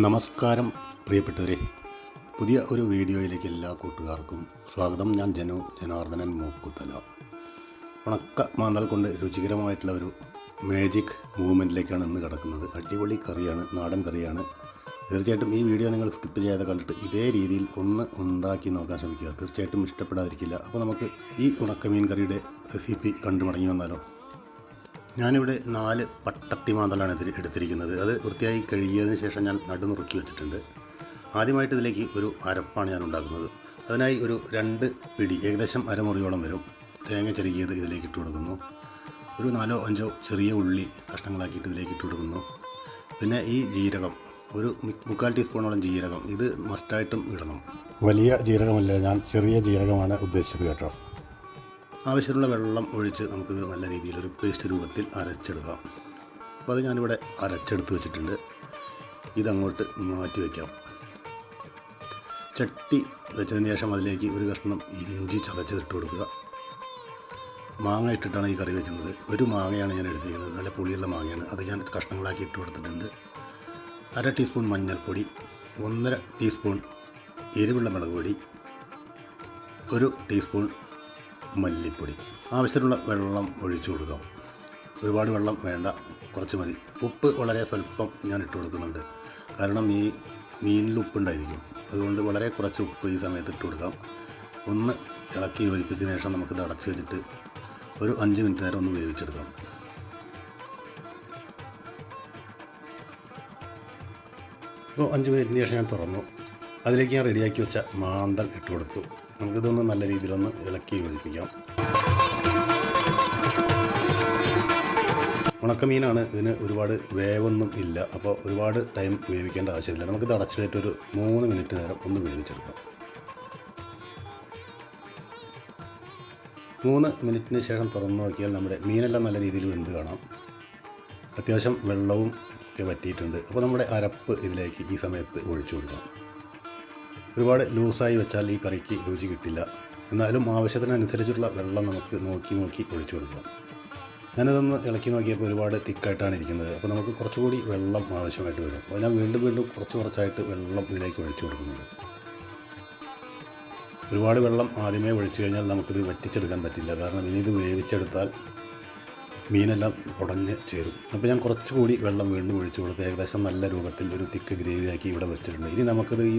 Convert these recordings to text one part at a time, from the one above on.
നമസ്കാരം പ്രിയപ്പെട്ടവരെ. പുതിയ ഒരു വീഡിയോയിലേക്ക് എല്ലാ കൂട്ടുകാർക്കും സ്വാഗതം. ഞാൻ ജനു ജനാർദ്ദനൻ മൂക്കുത്തല. ഉണക്ക മാന്തൽ കൊണ്ട് രുചികരമായിട്ടുള്ള ഒരു മാജിക് മൂവ്മെന്റിലേക്കാണ് ഇന്ന് കിടക്കുന്നത്. അടിപൊളി കറിയാണ് നാടൻ കറിയാണ്. തീർച്ചയായിട്ടും ഈ വീഡിയോ നിങ്ങൾ സ്കിപ്പ് ചെയ്യാതെ കണ്ടിട്ട് ഇതേ രീതിയിൽ ഒന്ന് ഉണ്ടാക്കി നോക്കാൻ ശ്രമിക്കുക. തീർച്ചയായിട്ടും ഇഷ്ടപ്പെടാതിരിക്കില്ല. അപ്പോൾ നമുക്ക് ഈ ഉണക്കമീൻ കറിയുടെ റെസിപ്പി കണ്ടു മടങ്ങി വന്നാലോ? ഞാനിവിടെ നാല് പട്ടത്തി മാന്തലാണ് ഇതിൽ എടുത്തിരിക്കുന്നത്. അത് വൃത്തിയായി കഴുകിയതിന് ശേഷം ഞാൻ നടുനുറുക്കി വെച്ചിട്ടുണ്ട്. ആദ്യമായിട്ട് ഇതിലേക്ക് ഒരു അരപ്പാണ് ഞാൻ ഉണ്ടാക്കുന്നത്. അതിനായി ഒരു രണ്ട് പിടി ഏകദേശം അരമുറിയോളം വരും. തേങ്ങ ചെറുകിയത് ഇതിലേക്ക് ഇട്ട് കൊടുക്കുന്നു. ഒരു നാലോ അഞ്ചോ ചെറിയ ഉള്ളി കഷ്ണങ്ങളാക്കിയിട്ട് ഇതിലേക്ക് ഇട്ട് കൊടുക്കുന്നു. പിന്നെ ഈ ജീരകം ഒരു മുക്കാൽ ടീസ്പൂണോളം ജീരകം. ഇത് മസ്റ്റായിട്ടും ഇടണം. വലിയ ജീരകമല്ല ഞാൻ ചെറിയ ജീരകമാണ് ഉദ്ദേശിച്ചത് കേട്ടോ. ആവശ്യത്തിനുള്ള വെള്ളം ഒഴിച്ച് നമുക്കിത് നല്ല രീതിയിൽ ഒരു പേസ്റ്റ് രൂപത്തിൽ അരച്ചെടുക്കാം. അപ്പോൾ അത് ഞാനിവിടെ അരച്ചെടുത്ത് വെച്ചിട്ടുണ്ട്. ഇതങ്ങോട്ട് മാറ്റി വയ്ക്കാം ചട്ടി വെച്ചതിന് ശേഷം അതിലേക്ക് ഒരു കഷ്ണം ഇഞ്ചി ചതച്ചിട്ട് കൊടുക്കുക. മാങ്ങ ഇട്ടിട്ടാണ് ഈ കറി വെക്കുന്നത്. ഒരു മാങ്ങയാണ് ഞാൻ എടുത്തിരിക്കുന്നത്. നല്ല പുളിയുള്ള മാങ്ങയാണ്. അത് ഞാൻ കഷ്ണങ്ങളാക്കി ഇട്ട് കൊടുത്തിട്ടുണ്ട്. അര ടീസ്പൂൺ മഞ്ഞൾപ്പൊടി ഒന്നര ടീസ്പൂൺ എരിവുള്ള മുളക് പൊടി ഒരു ടീസ്പൂൺ മല്ലിപ്പൊടി. ആവശ്യത്തിനുള്ള വെള്ളം ഒഴിച്ചു കൊടുക്കാം. ഒരുപാട് വെള്ളം വേണ്ട കുറച്ച് മതി. ഉപ്പ് വളരെ സ്വല്പം ഞാൻ ഇട്ട് കൊടുക്കുന്നുണ്ട്. കാരണം ഈ മീനിൽ ഉപ്പുണ്ടായിരിക്കും. അതുകൊണ്ട് വളരെ കുറച്ച് ഉപ്പ് ഈ സമയത്ത് ഇട്ട് കൊടുക്കാം. ഒന്ന് ഇളക്കി യോജിപ്പിച്ചതിന് ശേഷം നമുക്കിത് അടച്ചു വെച്ചിട്ട് ഒരു അഞ്ച് മിനിറ്റ് നേരം ഒന്ന് വേവിച്ചെടുക്കാം. അപ്പോൾ അഞ്ച് മിനിറ്റിന് ശേഷം ഞാൻ തുറന്നു. അതിലേക്ക് ഞാൻ റെഡിയാക്കി വെച്ച മാന്തൽ ഇട്ട് കൊടുത്തു. നമുക്കിതൊന്ന് നല്ല രീതിയിലൊന്ന് ഇളക്കി യോജിപ്പിക്കാം. ഉണക്കമീനാണ് ഇതിന് ഒരുപാട് വേവൊന്നും ഇല്ല. അപ്പോൾ ഒരുപാട് ടൈം വേവിക്കേണ്ട ആവശ്യമില്ല. നമുക്കിത് അടച്ചിട്ട് ഒരു മൂന്ന് മിനിറ്റ് നേരം ഒന്ന് വേവിച്ചെടുക്കാം. മൂന്ന് മിനിറ്റിന് ശേഷം തുറന്നു നോക്കിയാൽ നമ്മുടെ മീനെല്ലാം നല്ല രീതിയിൽ വെന്ത് കാണാം. അത്യാവശ്യം വെള്ളവും ഒക്കെ വറ്റിയിട്ടുണ്ട്. അപ്പോൾ നമ്മുടെ അരപ്പ് ഇതിലേക്ക് ഈ സമയത്ത് ഒഴിച്ചു കൊടുക്കാം. ഒരുപാട് ലൂസായി വെച്ചാൽ ഈ കറിക്ക് രുചി കിട്ടില്ല. എന്നാലും ആവശ്യത്തിനനുസരിച്ചുള്ള വെള്ളം നമുക്ക് നോക്കി നോക്കി ഒഴിച്ചു കൊടുക്കാം. ഞാനതൊന്ന് ഇളക്കി നോക്കിയപ്പോൾ ഒരുപാട് തിക്കായിട്ടാണ് ഇരിക്കുന്നത്. അപ്പോൾ നമുക്ക് കുറച്ചുകൂടി വെള്ളം ആവശ്യമായിട്ട് വരും. അപ്പോൾ ഞാൻ വീണ്ടും വീണ്ടും കുറച്ച് കുറച്ചായിട്ട് വെള്ളം ഇതിലേക്ക് ഒഴിച്ചു കൊടുക്കുന്നുണ്ട്. ഒരുപാട് വെള്ളം ആദ്യമേ ഒഴിച്ചു കഴിഞ്ഞാൽ നമുക്കിത് വറ്റിച്ചെടുക്കാൻ പറ്റില്ല. കാരണം ഇനി ഇത് വേവിച്ചെടുത്താൽ മീനെല്ലാം ഉടഞ്ഞ് ചേരും. അപ്പോൾ ഞാൻ കുറച്ചുകൂടി വെള്ളം വീണ്ടും ഒഴിച്ചു കൊടുത്ത് ഏകദേശം നല്ല രൂപത്തിൽ ഒരു തിക്ക് ഗ്രേവിയാക്കി ഇവിടെ വെച്ചിട്ടുണ്ട്. ഇനി നമുക്കിത് ഈ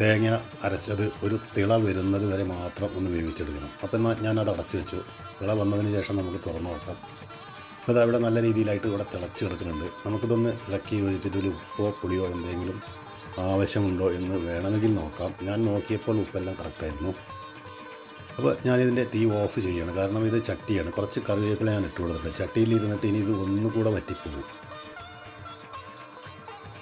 തേങ്ങ അരച്ചത് ഒരു തിള വരുന്നത് വരെ മാത്രം ഒന്ന് വേവിച്ചെടുക്കണം. അപ്പോൾ എന്നാൽ ഞാനത് അടച്ചു വെച്ചു. തിള വന്നതിന് ശേഷം നമുക്ക് തുറന്നു നോക്കാം. അപ്പോൾ അവിടെ നല്ല രീതിയിലായിട്ട് ഇവിടെ തിളച്ച് കിടക്കുന്നുണ്ട്. നമുക്കിതൊന്ന് ഇളക്കി ഒഴിച്ച് ഇതിൽ ഉപ്പോ പുളിയോ എന്തെങ്കിലും ആവശ്യമുണ്ടോ എന്ന് വേണമെങ്കിൽ നോക്കാം. ഞാൻ നോക്കിയപ്പോൾ ഉപ്പെല്ലാം കറക്റ്റായിരുന്നു. അപ്പോൾ ഞാനിതിന്റെ തീ ഓഫ് ചെയ്യണം. കാരണം ഇത് ചട്ടിയാണ്. കുറച്ച് കറിവേപ്പില ഞാൻ ഇട്ട് കൊടുത്തിട്ടുണ്ട് ചട്ടിയിൽ ഇരുന്നിട്ട് ഇനി ഇത് ഒന്നുകൂടെ വറ്റിപ്പോകും.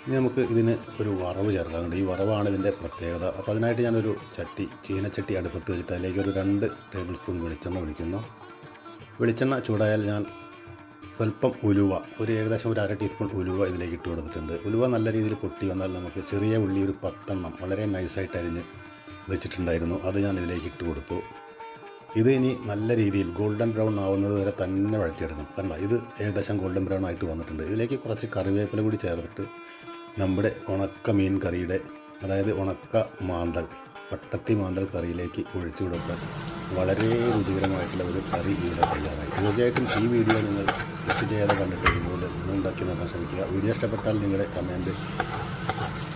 ഇനി നമുക്ക് ഇതിന് ഒരു വറവ് ചേർക്കാനുണ്ട്. ഈ വറവാണ് ഇതിന്റെ പ്രത്യേകത. അപ്പോൾ അതിനായിട്ട് ഞാനൊരു ചട്ടി ചീനച്ചട്ടി അടുപ്പത്ത് വെച്ചിട്ട് അതിലേക്ക് ഒരു രണ്ട് ടേബിൾ സ്പൂൺ വെളിച്ചെണ്ണ ഒഴിക്കുന്നു. വെളിച്ചെണ്ണ ചൂടായാൽ ഞാൻ സ്വല്പം ഉലുവ ഒരു ഏകദേശം ഒരു അര ടീസ്പൂൺ ഉലുവ ഇതിലേക്ക് ഇട്ട് കൊടുത്തിട്ടുണ്ട്. ഉലുവ നല്ല രീതിയിൽ പൊട്ടി വന്നാൽ നമുക്ക് ചെറിയ ഉള്ളി ഒരു പത്തെണ്ണം വളരെ നൈസായിട്ട് അരിഞ്ഞ് വെച്ചിട്ടുണ്ടായിരുന്നു. അത് ഞാൻ ഇതിലേക്ക് ഇട്ട് കൊടുത്തു. ഇത് ഇനി നല്ല രീതിയിൽ ഗോൾഡൻ ബ്രൗൺ ആവുന്നത് വരെ തന്നെ വഴറ്റിയെടുക്കണം. കണ്ട? ഇത് ഏകദേശം ഗോൾഡൻ ബ്രൗൺ ആയിട്ട് വന്നിട്ടുണ്ട്. ഇതിലേക്ക് കുറച്ച് കറിവേപ്പില കൂടി ചേർത്തിട്ട് നമ്മുടെ ഉണക്ക മീൻ കറിയുടെ അതായത് ഉണക്ക മാന്തൽ പട്ടത്തി മാന്തൽ കറിയിലേക്ക് ഒഴിച്ചു കൊടുക്കാൻ വളരെ രുചികരമായിട്ടുള്ള ഒരു കറി ഇവിടെ തയ്യാറായി. തീർച്ചയായിട്ടും ഈ വീഡിയോ നിങ്ങൾ സ്കിപ്പ് ചെയ്യാതെ കണ്ടിട്ട് ഇതുപോലെ ഉണ്ടാക്കി നോക്കാൻ ശ്രമിക്കുക. വീഡിയോ ഇഷ്ടപ്പെട്ടാൽ നിങ്ങളുടെ കമന്റ്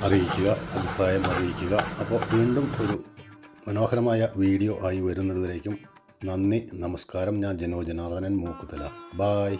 അറിയിക്കുക അഭിപ്രായം അറിയിക്കുക. അപ്പോൾ വീണ്ടും ഒരു മനോഹരമായ വീഡിയോ ആയി വരുന്നതുവരേക്കും നന്ദി നമസ്കാരം. ഞാൻ ജനോ ജനാർദ്ദനൻ മൂക്കുതല ബായ്